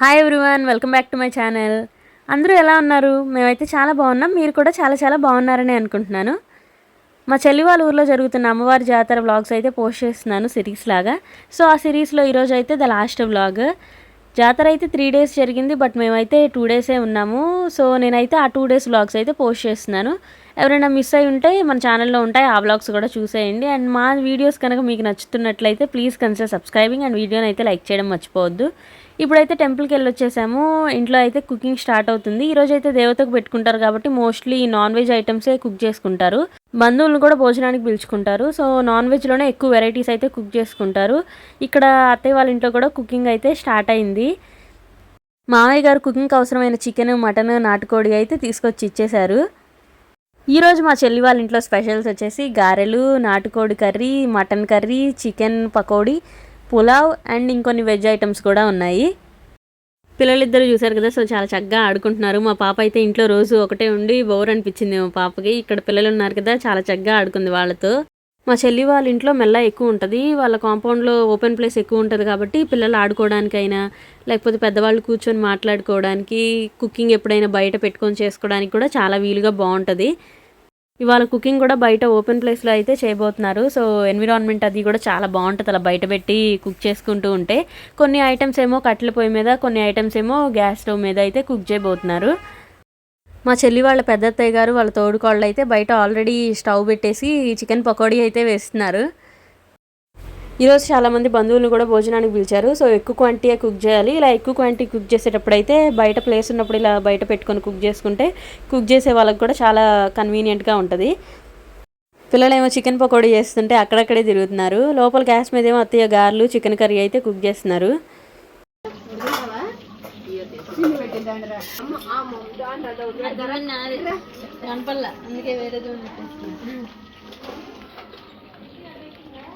Hi everyone welcome back to my channel అందరూ ఎలా ఉన్నారు? మేమైతే చాలా బాగున్నాం. మీరు కూడా చాలా చాలా బాగున్నారని అనుకుంటున్నాను. మా చెల్లి వాళ్ళ ఊర్లో జరుగుతున్న అమ్మవారి జాతర వ్లాగ్స్ అయితే పోస్ట్ చేస్తున్నాను సిరీస్ లాగా. సో ఆ సిరీస్లో ఈరోజు అయితే ద లాస్ట్ వ్లాగ్ జాతర అయితే త్రీ డేస్ జరిగింది బట్ మేమైతే టూ డేసే ఉన్నాము. సో నేనైతే ఆ టూ డేస్ వ్లాగ్స్ అయితే పోస్ట్ చేస్తున్నాను. ఎవరైనా మిస్ అయి ఉంటే మన ఛానల్లో ఉంటాయి. ఆ బ్లాగ్స్ కూడా చూసేయండి. అండ్ మా వీడియోస్ కనుక మీకు నచ్చుతున్నట్లయితే ప్లీజ్ కన్సిడర్ సబ్స్క్రైబింగ్ అండ్ వీడియోని అయితే లైక్ చేయడం మర్చిపోవద్దు. ఇప్పుడైతే టెంపుల్కి వెళ్ళి వచ్చేసాము ఇంట్లో అయితే కుకింగ్ స్టార్ట్ అవుతుంది. ఈరోజు అయితే దేవతకు పెట్టుకుంటారు కాబట్టి మోస్ట్లీ నాన్ వెజ్ ఐటమ్సే కుక్ చేసుకుంటారు. బంధువులను కూడా భోజనానికి పిలుచుకుంటారు. సో నాన్ వెజ్లోనే ఎక్కువ వెరైటీస్ అయితే కుక్ చేసుకుంటారు. ఇక్కడ అత్తయ్య వాళ్ళ ఇంట్లో కూడా కుకింగ్ అయితే స్టార్ట్ అయింది. మామయ్య గారు కుకింగ్కి అవసరమైన చికెన్ మటన్ నాటుకోడి అయితే తీసుకొచ్చి ఇచ్చేశారు. ఈరోజు మా చెల్లి వాళ్ళ ఇంట్లో స్పెషల్స్ వచ్చేసి గారెలు నాటుకోడి curry mutton curry chicken pakodi pulao and ఇంకొన్ని వెజ్ ఐటమ్స్ కూడా ఉన్నాయి. పిల్లలిద్దరు చూశారు కదా సో చాలా చక్కగా ఆడుకుంటున్నారు. మా పాప అయితే ఇంట్లో రోజు ఒకటే ఉండి బోర్ అనిపించింది మా పాపకి. ఇక్కడ పిల్లలు ఉన్నారు కదా చాలా చక్కగా ఆడుకుంది వాళ్ళతో. మా చెల్లి వాళ్ళ ఇంట్లో మెల్ల ఎక్కువ ఉంటుంది. వాళ్ళ కాంపౌండ్లో ఓపెన్ ప్లేస్ ఎక్కువ ఉంటుంది కాబట్టి పిల్లలు ఆడుకోవడానికైనా లేకపోతే పెద్దవాళ్ళు కూర్చొని మాట్లాడుకోవడానికి కుకింగ్ ఎప్పుడైనా బయట పెట్టుకొని చేసుకోవడానికి కూడా చాలా వీలుగా బాగుంటుంది. ఇవాళ కుకింగ్ కూడా బయట ఓపెన్ ప్లేస్లో అయితే చేయబోతున్నారు. సో ఎన్విరాన్మెంట్ అది కూడా చాలా బాగుంటుంది అలా బయట పెట్టి కుక్ చేసుకుంటూ ఉంటే. కొన్ని ఐటమ్స్ ఏమో కట్టెల పొయ్యి మీద కొన్ని ఐటమ్స్ ఏమో గ్యాస్ స్టవ్ మీద అయితే కుక్ చేయబోతున్నారు. మా చెల్లి వాళ్ళ పెద్దత్తయ్య గారు వాళ్ళ తోడుకోళ్ళు అయితే బయట ఆల్రెడీ స్టవ్ పెట్టేసి చికెన్ పకోడీ అయితే వేస్తున్నారు. ఈరోజు చాలామంది బంధువులను కూడా భోజనానికి పిలిచారు. సో ఎక్కువ క్వాంటిటీ కుక్ చేయాలి. ఇలా ఎక్కువ క్వాంటిటీ కుక్ చేసేటప్పుడు అయితే బయట ప్లేస్ ఉన్నప్పుడు ఇలా బయట పెట్టుకొని కుక్ చేసుకుంటే కుక్ చేసే వాళ్ళకి కూడా చాలా కన్వీనియంట్గా ఉంటుంది. పిల్లలేమో చికెన్ పకోడీ చేస్తుంటే అక్కడక్కడే తిరుగుతున్నారు. లోపల గ్యాస్ మీద ఏమో అత్తయ్య గారెలు చికెన్ కర్రీ అయితే కుక్ చేస్తున్నారు. అందుకే వేరేది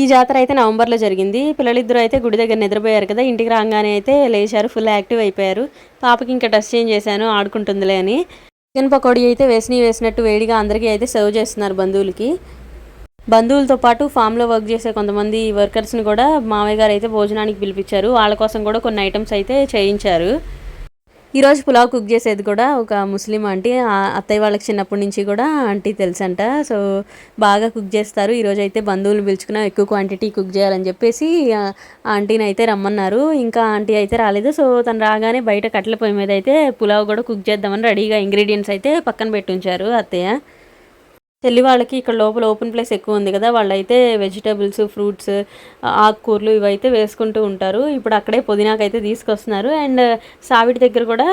ఈ జాతర అయితే నవంబర్లో జరిగింది. పిల్లలిద్దరూ అయితే గుడి దగ్గర నిద్రపోయారు కదా. ఇంటికి రాగానే అయితే లేచారు ఫుల్ యాక్టివ్ అయిపోయారు. పాపకి ఇంకా టెస్ట్ చేంజ్ చేశాను ఆడుకుంటుందిలే అని. చికెన్ పకోడీ అయితే వేసిని వేసినట్టు వేడిగా అందరికీ అయితే సర్వ్ చేస్తున్నారు బంధువులకి. బంధువులతో పాటు ఫామ్లో వర్క్ చేసే కొంతమంది వర్కర్స్ని కూడా మామయ్య గారు అయితే భోజనానికి పిలిపించారు. వాళ్ళ కోసం కూడా కొన్ని ఐటమ్స్ అయితే చేయించారు. ఈరోజు పులావ్ కుక్ చేసేది కూడా ఒక ముస్లిం ఆంటీ. అత్తయ్య వాళ్ళకి చిన్నప్పటి నుంచి కూడా ఆంటీ తెలుసంట. సో బాగా కుక్ చేస్తారు. ఈరోజు అయితే బంధువులు పిలుచుకున్న ఎక్కువ క్వాంటిటీ కుక్ చేయాలని చెప్పేసి ఆంటీని అయితే రమ్మన్నారు. ఇంకా ఆంటీ అయితే రాలేదు. సో తను రాగానే బయట కట్టెల పొయ్యి మీద అయితే పులావ్ కూడా కుక్ చేద్దామని రెడీగా ఇంగ్రీడియంట్స్ అయితే పక్కన పెట్టుంచారు అత్తయ్య. చెల్లి వాళ్ళకి ఇక్కడ లోపల ఓపెన్ ప్లేస్ ఎక్కువ ఉంది కదా వాళ్ళైతే వెజిటేబుల్స్ ఫ్రూట్స్ ఆకుకూరలు ఇవైతే వేసుకుంటూ ఉంటారు. ఇప్పుడు అక్కడే పుదీనాకైతే తీసుకొస్తున్నారు. అండ్ సావిడి దగ్గర కూడా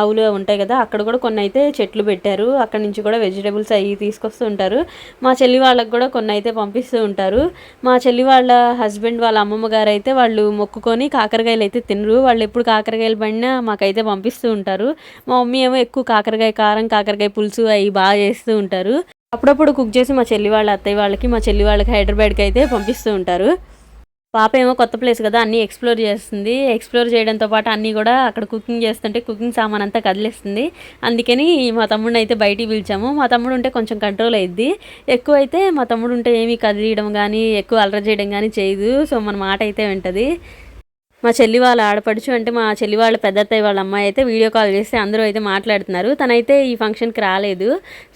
ఆవులు ఉంటాయి కదా అక్కడ కూడా కొన్ని అయితే చెట్లు పెట్టారు. అక్కడ నుంచి కూడా వెజిటేబుల్స్ అవి తీసుకొస్తూ ఉంటారు. మా చెల్లి వాళ్ళకి కూడా కొన్ని అయితే పంపిస్తూ ఉంటారు. మా చెల్లి వాళ్ళ హస్బెండ్ వాళ్ళ అమ్మమ్మ గారు అయితే వాళ్ళు మొక్కుకొని కాకరకాయలు అయితే తినరు. వాళ్ళు ఎప్పుడు కాకరకాయలు పడినా మాకైతే పంపిస్తూ ఉంటారు. మా మమ్మీ ఏమో ఎక్కువ కాకరకాయ కారం కాకరకాయ పులుసు అవి బాగా చేస్తూ ఉంటారు. అప్పుడప్పుడు కుక్ చేసి మా చెల్లి వాళ్ళ అత్తయ్య వాళ్ళకి మా చెల్లి వాళ్ళకి హైదరాబాద్కి అయితే పంపిస్తూ ఉంటారు. పాప ఏమో కొత్త ప్లేస్ కదా అన్నీ ఎక్స్ప్లోర్ చేస్తుంది. ఎక్స్ప్లోర్ చేయడంతో పాటు అన్నీ కూడా అక్కడ కుకింగ్ చేస్తుంటే కుకింగ్ సామాన్ అంతా కదిలేస్తుంది. అందుకని మా తమ్ముడిని అయితే బయటికి పిలిచాము. మా తమ్ముడు ఉంటే కొంచెం కంట్రోల్ అయ్యిద్ది ఎక్కువ అయితే మా తమ్ముడు ఉంటే ఏమీ కదిలియడం కానీ ఎక్కువ అలర చేయడం కానీ చేయదు. సో మన మాట అయితే వింటది. మా చెల్లి వాళ్ళ ఆడపడుచు అంటే మా చెల్లి వాళ్ళ పెద్దత్తయ్య వాళ్ళ అమ్మాయి అయితే వీడియో కాల్ చేస్తే అందరూ అయితే మాట్లాడుతున్నారు. తనైతే ఈ ఫంక్షన్కి రాలేదు.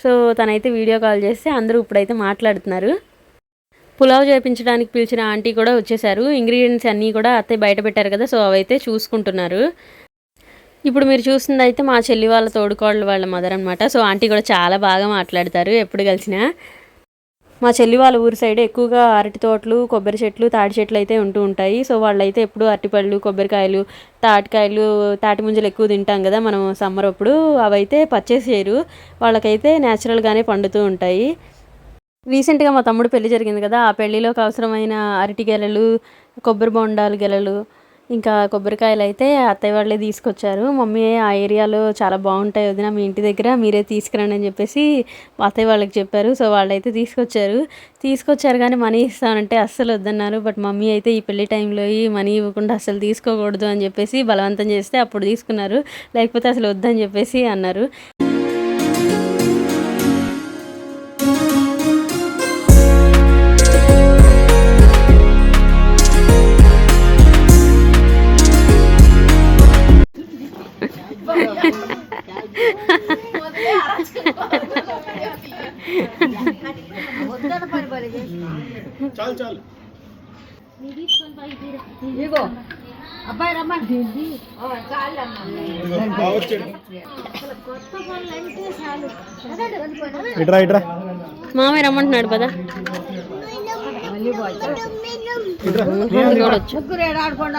సో తనైతే వీడియో కాల్ చేస్తే అందరూ ఇప్పుడైతే మాట్లాడుతున్నారు. పులావ్ చేయించడానికి పిలిచిన ఆంటీ కూడా వచ్చేసారు. ఇంగ్రీడియంట్స్ అన్నీ కూడా అత్తయ్య బయట పెట్టారు కదా సో అవైతే చూసుకుంటున్నారు. ఇప్పుడు మీరు చూస్తుంది అయితే మా చెల్లి వాళ్ళ తోడుకోళ్ళ వాళ్ళ మదర్ అనమాట సో ఆంటీ కూడా చాలా బాగా మాట్లాడతారు ఎప్పుడు కలిసినా. మా చెల్లి వాళ్ళ ఊరి సైడ్ ఎక్కువగా అరటి తోటలు కొబ్బరి చెట్లు తాటి చెట్లు అయితే ఉంటూ ఉంటాయి. సో వాళ్ళైతే ఎప్పుడు అరటిపళ్ళు కొబ్బరికాయలు తాటికాయలు తాటి ముంజలు ఎక్కువ తింటాం కదా మనం సమ్మర్ అప్పుడు. అవైతే పర్చేస్ చేయరు. వాళ్ళకైతే న్యాచురల్గానే పండుతూ ఉంటాయి. రీసెంట్గా మా తమ్ముడు పెళ్ళి జరిగింది కదా. ఆ పెళ్ళిలోకి అవసరమైన అరటి గెలలు కొబ్బరి బొండాలు గెలలు ఇంకా కొబ్బరికాయలు అయితే అత్తయ్య వాళ్ళే తీసుకొచ్చారు. మమ్మీ ఆ ఏరియాలో చాలా బాగుంటాయి వదిన మీ ఇంటి దగ్గర మీరే తీసుకురండి అని చెప్పేసి అత్తయ్య వాళ్ళకి చెప్పారు. సో వాళ్ళైతే తీసుకొచ్చారు. తీసుకొచ్చారు కానీ మనీ ఇస్తానంటే అస్సలు వద్దన్నారు. బట్ మమ్మీ అయితే ఈ పెళ్ళి టైంలో ఈ మనీ ఇవ్వకుండా అస్సలు తీసుకోకూడదు అని చెప్పేసి బలవంతం చేస్తే అప్పుడు తీసుకున్నారు. లేకపోతే అసలు వద్దని చెప్పేసి అన్నారు. చాలు చాలు. ఇదిగో. అబ్బాయి మామయ్య రమ్మంటున్నాడు పదా. ఇట్రా చూడొచ్చు ముగ్గురు ఏడు ఆడుకోండి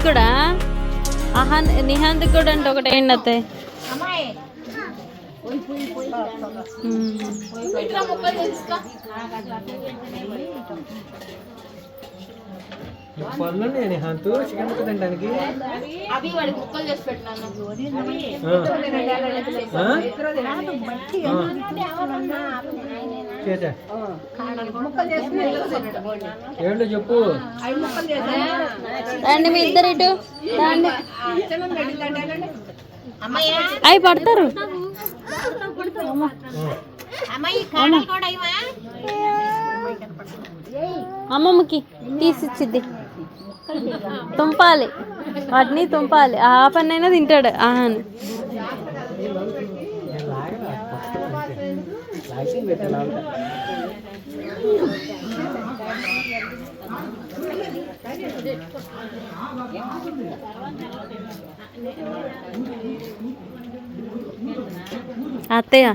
నీకు కూడా ఆహా నిహాంత్ కూడా అంటే ఒకటి ఏంటి అత్తయ్య ఉమ్. పనులు నేను హంతు చికెన్ ముక్క తినడానికి అవి వాడికి ముక్కలు చేసి పెట్టినాను ఆ? ఆ? చేసా. ఏంటో చెప్పు? రండి మీ ఇద్దరు ఇటు. రండి. అవి పడతారు. అమ్మమ్మకి తీసిచ్చిద్ది. తుంపాలి. వాటిని తుంపాలి. ఆ పన్నైనా అయినా తింటాడు. ఆహాని. పెట్టాలా అత్తయ్య.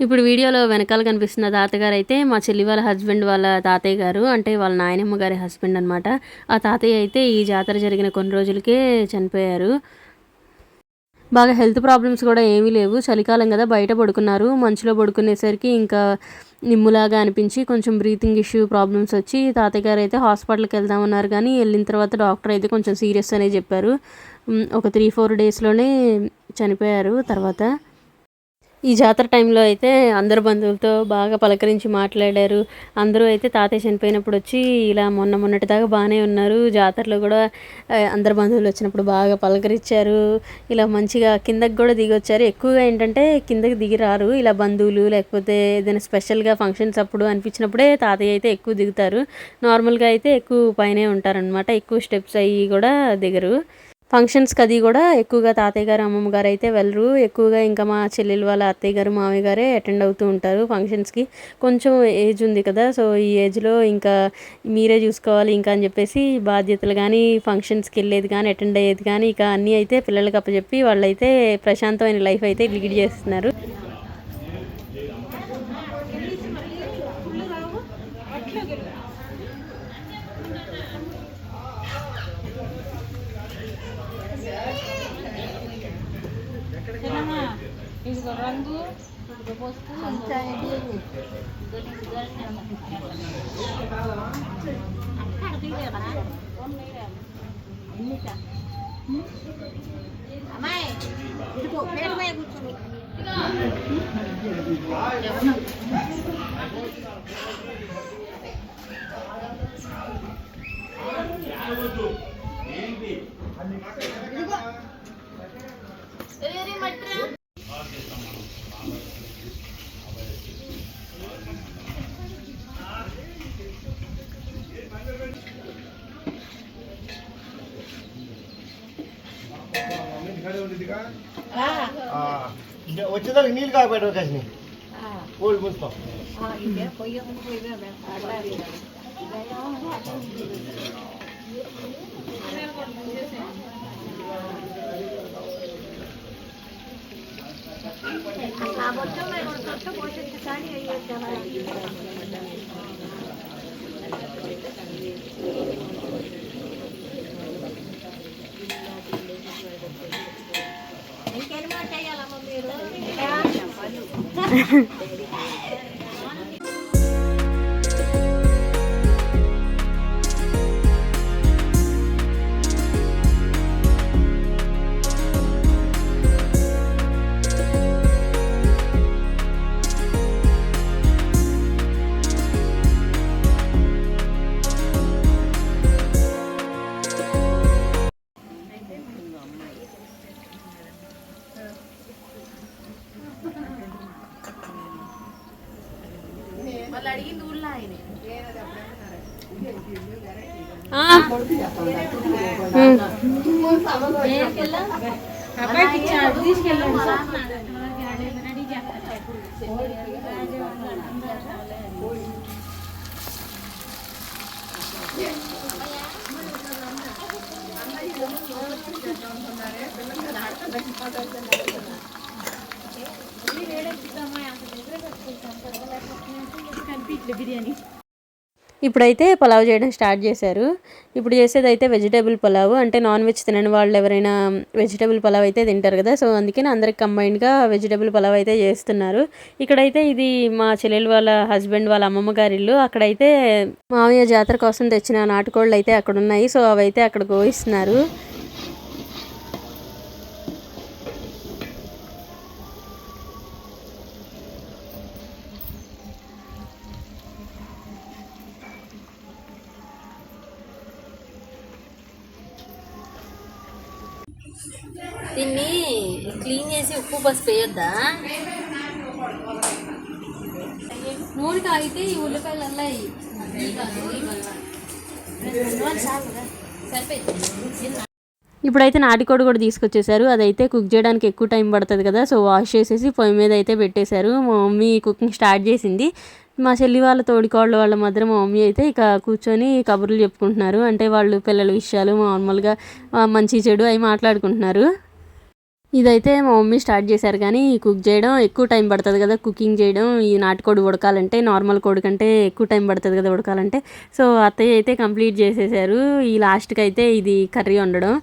ఇప్పుడు వీడియోలో వెనకాల కనిపిస్తున్న తాతగారు అయితే మా చెల్లి వాళ్ళ హస్బెండ్ వాళ్ళ తాతయ్య గారు అంటే వాళ్ళ నాయనమ్మ గారి హస్బెండ్ అనమాట ఆ తాతయ్య అయితే ఈ జాతర జరిగిన కొన్ని రోజులకే చనిపోయారు. బాగా హెల్త్ ప్రాబ్లమ్స్ కూడా ఏమీ లేవు. చలికాలం కదా బయట పడుకున్నారు. మంచులో పడుకునేసరికి ఇంకా నిమ్ములాగా అనిపించి కొంచెం బ్రీతింగ్ ఇష్యూ ప్రాబ్లమ్స్ వచ్చి తాతయ్య గారు అయితే హాస్పిటల్కి వెళ్దామన్నారు కానీ వెళ్ళిన తర్వాత డాక్టర్ అయితే కొంచెం సీరియస్ అనే చెప్పారు. ఒక త్రీ ఫోర్ డేస్లోనే చనిపోయారు. తర్వాత ఈ జాతర టైంలో అయితే అందరు బంధువులతో బాగా పలకరించి మాట్లాడారు. అందరూ అయితే తాతయ్య చనిపోయినప్పుడు వచ్చి ఇలా మొన్న మొన్నటి దాకా బాగానే ఉన్నారు. జాతరలో కూడా అందరు బంధువులు వచ్చినప్పుడు బాగా పలకరించారు. ఇలా మంచిగా కిందకి కూడా దిగి వచ్చారు ఎక్కువగా ఏంటంటే కిందకి దిగి రారు. ఇలా బంధువులు లేకపోతే ఏదైనా స్పెషల్గా ఫంక్షన్స్ అప్పుడు అనిపించినప్పుడే తాతయ్య అయితే ఎక్కువ దిగుతారు. నార్మల్గా అయితే ఎక్కువ పైనే ఉంటారనమాట ఎక్కువ స్టెప్స్ అయ్యి కూడా దిగరు. ఫంక్షన్స్కి అది కూడా ఎక్కువగా తాతయ్య గారు అమ్మమ్మ గారు అయితే వెళ్ళరు. ఎక్కువగా ఇంకా మా చెల్లెలు వాళ్ళ అత్తయ్య గారు మామయ్య గారే అటెండ్ అవుతూ ఉంటారు ఫంక్షన్స్కి. కొంచెం ఏజ్ ఉంది కదా సో ఈ ఏజ్లో ఇంకా మీరే చూసుకోవాలి ఇంకా అని చెప్పేసి బాధ్యతలు కానీ ఫంక్షన్స్కి వెళ్ళేది కానీ అటెండ్ అయ్యేది కానీ ఇక అన్నీ అయితే పిల్లలకి అప్పచెప్పి వాళ్ళైతే ప్రశాంతమైన లైఫ్ అయితే లీడ్ చేస్తున్నారు. అమ్మాయి ఇదిగో పేరు మీద కూర్చోండి వచ్చేదానికి నీళ్ళు కాకపోయాడు అవకాశం ఓల్డ్ మున్సిపల్ ఇంకెన్నో చేయాలమ్మ మీరు వాళ్ళు అడిగింది ఊళ్ళో ఆయన ఇప్పుడైతే పలావ్ చేయడం స్టార్ట్ చేశారు. ఇప్పుడు చేసేది అయితే వెజిటేబుల్ పలావ్. అంటే నాన్ వెజ్ తినని వాళ్ళు ఎవరైనా వెజిటేబుల్ పలావ్ అయితే తింటారు కదా. సో అందుకని అందరికి కంబైన్డ్గా వెజిటేబుల్ పలావ్ అయితే చేస్తున్నారు. ఇక్కడైతే ఇది మా చెల్లెలు వాళ్ళ హస్బెండ్ వాళ్ళ అమ్మమ్మ గారి ఇల్లు. అక్కడైతే మామయ్య జాతర కోసం తెచ్చిన నాటుకోళ్ళు అయితే అక్కడ ఉన్నాయి. సో అవైతే అక్కడ గోయిస్తున్నారు దీన్ని క్లీన్ చేసి ఉప్పు పసుపు వేయొద్దా? నూనె తాగితే ఈ ఉల్లిపాయలు అలా సరిపోయింది ఇప్పుడైతే నాటుకోడి కూడా తీసుకొచ్చేసారు. అదైతే కుక్ చేయడానికి ఎక్కువ టైం పడుతుంది కదా సో వాష్ చేసేసి పొయ్యి మీద అయితే పెట్టేశారు. మా మమ్మీ కుకింగ్ స్టార్ట్ చేసింది. మా చెల్లి వాళ్ళ తోడికోళ్ళ వాళ్ళ మాత్రం మా మమ్మీ అయితే ఇక కూర్చొని కబుర్లు చెప్పుకుంటున్నారు. అంటే వాళ్ళు పిల్లల విషయాలు మామూలుగా మంచి చెడు అవి మాట్లాడుకుంటున్నారు. ఇదైతే మా మమ్మీ స్టార్ట్ చేశారు కానీ కుక్ చేయడం ఎక్కువ టైం పడుతుంది కదా కుకింగ్ చేయడం. ఈ నాటుకోడి ఉడకాలంటే నార్మల్ కోడి కంటే ఎక్కువ టైం పడుతుంది కదా ఉడకాలంటే. సో అత్తయ్య అయితే కంప్లీట్ చేసేసారు. ఈ లాస్ట్కి అయితే ఇది కర్రీ వండడం.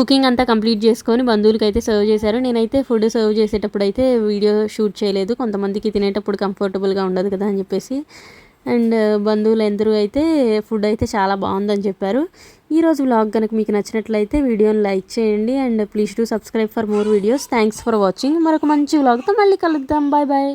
కుకింగ్ అంతా కంప్లీట్ చేసుకొని బంధువులకి అయితే సర్వ్ చేశారు. నేనైతే ఫుడ్ సర్వ్ చేసేటప్పుడు అయితే వీడియో షూట్ చేయలేదు. కొంతమందికి తినేటప్పుడు కంఫర్టబుల్గా ఉండదు కదా అని చెప్పేసి. అండ్ బంధువులు ఎందరూ అయితే ఫుడ్ అయితే చాలా బాగుందని చెప్పారు. ఈరోజు వ్లాగ్ కనుక మీకు నచ్చినట్లయితే వీడియోని లైక్ చేయండి. And please do subscribe for more videos. Thanks for watching. మరొక మంచి వ్లాగ్తో మళ్ళీ కలుద్దాం. Bye bye.